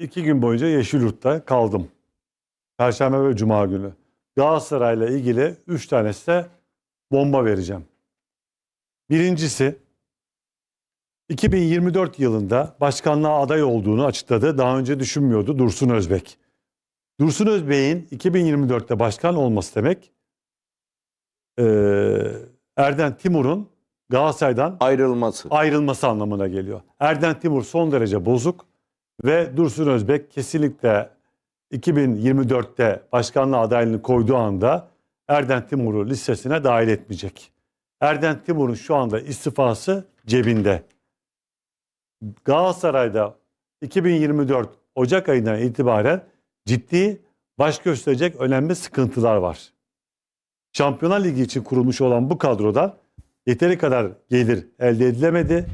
iki gün boyunca Yeşilyurt'ta kaldım. Perşembe ve Cuma günü. Galatasaray'la ilgili üç tanesi de bomba vereceğim. Birincisi 2024 yılında başkanlığa aday olduğunu açıkladı. Daha önce düşünmüyordu Dursun Özbek. Dursun Özbek'in 2024'te başkan olması demek eee Erden Timur'un Galatasaray'dan Ayrılması. ayrılması anlamına geliyor. Erden Timur son derece bozuk ve Dursun Özbek kesinlikle 2024'te başkanlığa adaylığını koyduğu anda Erden Timur'u listesine dahil etmeyecek. Erden Timur'un şu anda istifası cebinde. Galatasaray'da 2024 Ocak ayından itibaren ciddi baş gösterecek önemli sıkıntılar var. Şampiyonlar Ligi için kurulmuş olan bu kadrodan yeteri kadar gelir elde edilemedi.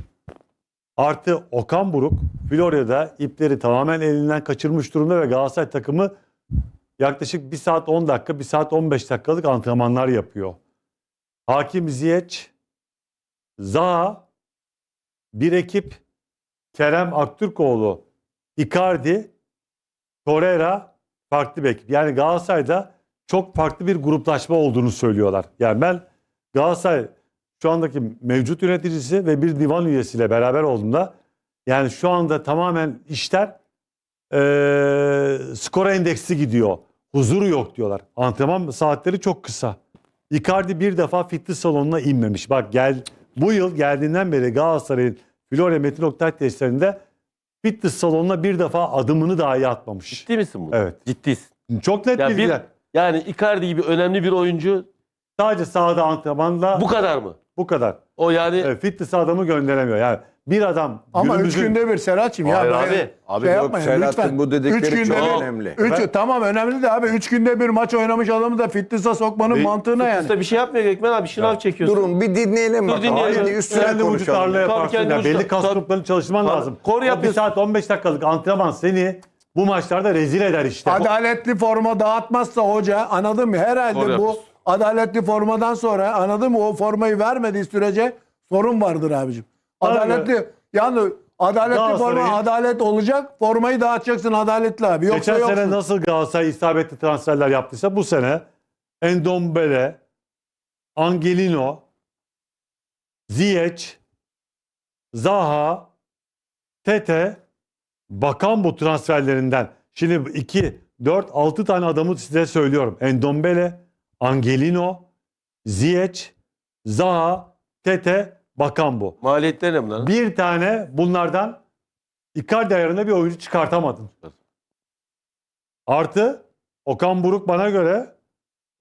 Artı Okan Buruk Florya'da ipleri tamamen elinden kaçırmış durumda ve Galatasaray takımı yaklaşık 1 saat 10 dakika, 1 saat 15 dakikalık antrenmanlar yapıyor. Hakim Ziyech, Zaha, bir ekip Kerem Aktürkoğlu, Icardi, Torreira farklı bir ekip. Yani Galatasaray'da çok farklı bir gruplaşma olduğunu söylüyorlar. Yani ben Galatasaray şu andaki mevcut yöneticisi ve bir divan üyesiyle beraber olduğunda yani şu anda tamamen işler eee skor endeksi gidiyor. Huzuru yok diyorlar. Antrenman saatleri çok kısa. Icardi bir defa fitness salonuna inmemiş. Bak gel bu yıl geldiğinden beri Galatasaray'ın Florya Metin Oktay testlerinde fitness salonuna bir defa adımını dahi atmamış. Ciddi misin bu? Evet. Ciddisin. Çok net Ya bir- bilgiler. Yani Icardi gibi önemli bir oyuncu Sadece sahada antrenmanda bu bu, kadar mı? Kadar. O yani Evet, fitness adamı gönderemiyor. Yani bir adam Ama üç günümüzün- günde bir Serhat'cığım ya. Hayır abi. Abi şey yok, yapmayın Serhat'ın bu dedikleri Üç günde çok bir- önemli. Üç, Ben- tamam önemli de abi 3 günde bir maç oynamış adamı da fitness'a sokmanın Ve- mantığı ne yani? Fitness'te bir şey yapmıyor Gökmen abi. Şınav çekiyorsun. Durun bir dinleyelim bakalım. dinleyelim. Hadi üstüne kendi vücut konuşalım. ağırlığı yaparsın. kendi Yani belli kas gruplarını çalışman Tabii. lazım. Kor O bir yapıyorsun. saat 15 dakikalık antrenman seni bu maçlarda rezil eder işte. Adaletli forma dağıtmazsa hoca anladın mı? Herhalde Doğru bu yapıyorsun. Adaletli formadan sonra anladın mı? O formayı vermediği sürece sorun vardır abicim. Adaletli yani adaletli forma adalet olacak. Formayı dağıtacaksın adaletli abi. Yoksa Geçen yoksun. sene nasıl Galatasaray isabetli transferler yaptıysa bu sene Endombele, Angelino, Ziyech, Zaha, Tete, Bakan bu transferlerinden. Şimdi 2, 4, 6 tane adamı size söylüyorum. Endombele, Angelino, Ziyech, Zaha, Tete, Bakan bu. Maliyetleri ne bunların? Bir tane bunlardan Icardi ayarında bir oyuncu çıkartamadın. Artı Okan Buruk bana göre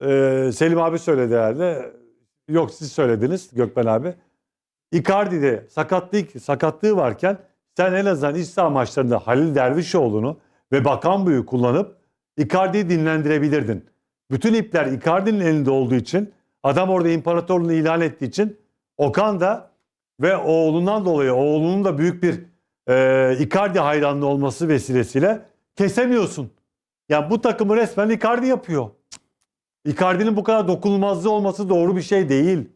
e, Selim abi söyledi herhalde. Yok siz söylediniz Gökmen abi. Icardi'de sakatlık, sakatlığı varken sen en azından iç saha maçlarında Halil Dervişoğlu'nu ve Bakan Büyü kullanıp Icardi'yi dinlendirebilirdin. Bütün ipler Icardi'nin elinde olduğu için adam orada imparatorluğunu ilan ettiği için Okan da ve oğlundan dolayı oğlunun da büyük bir e, Icardi hayranlığı olması vesilesiyle kesemiyorsun. Ya bu takımı resmen Icardi yapıyor. Icardi'nin bu kadar dokunulmazlığı olması doğru bir şey değil.